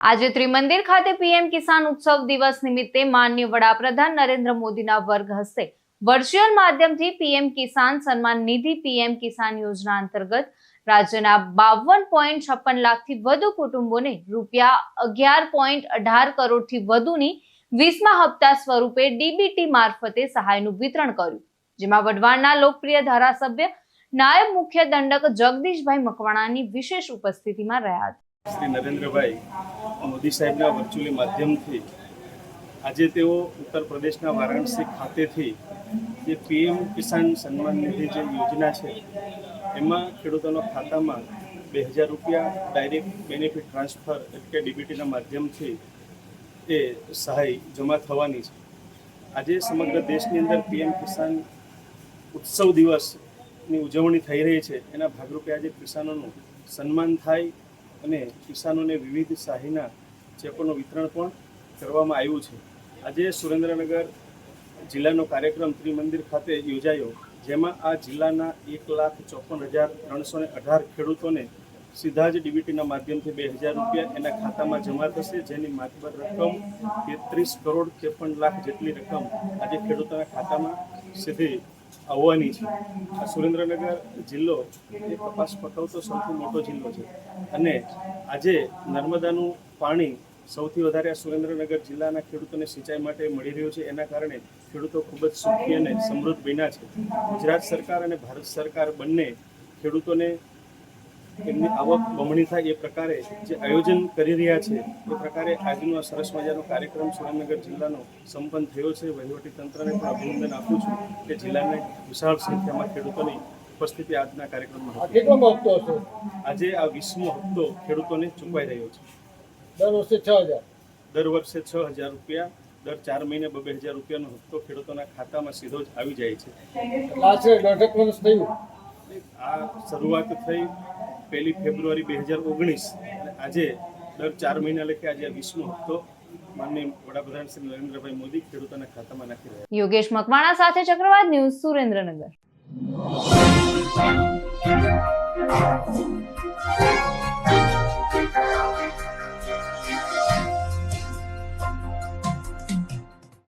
આજે ત્રિમંદિર ખાતે પીએમ કિસાન ઉત્સવ દિવસ નિમિત્તે માન્ય વડાપ્રધાન નરેન્દ્ર મોદીના વર્ગ હસ્તે વર્ચ્યુઅલ માધ્યમથી પીએમ કિસાન સન્માન નિધિ પીએમ કિસાન યોજના અંતર્ગત રાજ્યના બાવન પોઈન્ટ છપ્પન લાખથી વધુ કુટુંબોને રૂપિયા અગિયાર પોઈન્ટ અઢાર કરોડથી વધુની વીસમા હપ્તા સ્વરૂપે ડીબીટી મારફતે સહાયનું વિતરણ કર્યું, જેમાં વઢવાણના લોકપ્રિય ધારાસભ્ય નાયબ મુખ્ય દંડક જગદીશભાઈ મકવાણાની વિશેષ ઉપસ્થિતિમાં રહ્યા હતા. શ્રી નરેન્દ્રભાઈ મોદી સાહેબના વર્ચ્યુઅલી માધ્યમથી આજે તેઓ ઉત્તર પ્રદેશના વારાણસી ખાતેથી જે પીએમ કિસાન સન્માન નિધિ જે યોજના છે, એમાં ખેડૂતોના ખાતામાં બે હજાર રૂપિયા ડાયરેક્ટ બેનિફિટ ટ્રાન્સફર એટલે કે ડીબીટીના માધ્યમથી એ સહાય જમા થવાની છે. આજે સમગ્ર દેશની અંદર પીએમ કિસાન ઉત્સવ દિવસની ઉજવણી થઈ રહી છે. એના ભાગરૂપે આજે કિસાનોનું સન્માન થાય અને કિસાનોને વિવિધ શાહીના ચેકોનું વિતરણ પણ કરવામાં આવ્યું છે. આજે સુરેન્દ્રનગર જિલ્લાનો કાર્યક્રમ ત્રિમંદિર ખાતે યોજાયો, જેમાં આ જિલ્લાના એક લાખ ચોપન હજાર ત્રણસો ને અઢાર ખેડૂતોને સીધા જ ડીબીટીના માધ્યમથી બે હજાર રૂપિયા એના ખાતામાં જમા થશે, જેની માતબર રકમ તેત્રીસ કરોડ ત્રેપન લાખ જેટલી રકમ આજે ખેડૂતોના ખાતામાં સીધી આવવાની છે. આ સુરેન્દ્રનગર જિલ્લો એ કપાસ પકવતો સૌથી મોટો જિલ્લો છે. અને આજે નર્મદાનું પાણી સૌથી વધારે આ સુરેન્દ્રનગર જિલ્લાના ખેડૂતોને સિંચાઈ માટે મળી રહ્યું છે. એના કારણે ખેડૂતો ખૂબ જ સુખી અને સમૃદ્ધ બન્યા છે. ગુજરાત સરકાર અને ભારત સરકાર બંને ખેડૂતોને એમની આવક બમણી થાય એ પ્રકારે જે આયોજન કરી રહ્યા છે એ પ્રકારે આજનો આ સરસ મજાનો કાર્યક્રમ સુરેન્દ્રનગર જિલ્લાનો સંપન્ન થયો છે. વહીવટી તંત્રને પણ અભિનંદન આપું છું કે જિલ્લાને વિશાળ સંખ્યામાં ખેડૂતોની ઉપસ્થિતિ આજના કાર્યક્રમમાં કેટલો હપ્તો હશે? આજે આ વીસમો હપ્તો ખેડૂતોને ચૂકવાઈ રહ્યો છે. દર વર્ષે છ હજાર? દર વર્ષે છ હજાર રૂપિયા દર ચાર મહિને બબે હજાર રૂપિયાનો હપ્તો ખેડૂતોના ખાતામાં સીધો જ આવી જાય છે. આ શરૂઆત થઈ પહેલી ફેબ્રુઆરી બે હજાર ઓગણીસ, આજે દર ચાર મહિના લેખે આજે વીસમો હપ્તો માનનીય વડાપ્રધાન શ્રી નરેન્દ્રભાઈ મોદી ખેડૂતોના ખાતામાં નાખી રહ્યા. યોગેશ મકવાણા સાથે ચક્રવાત ન્યૂઝ સુરેન્દ્રનગર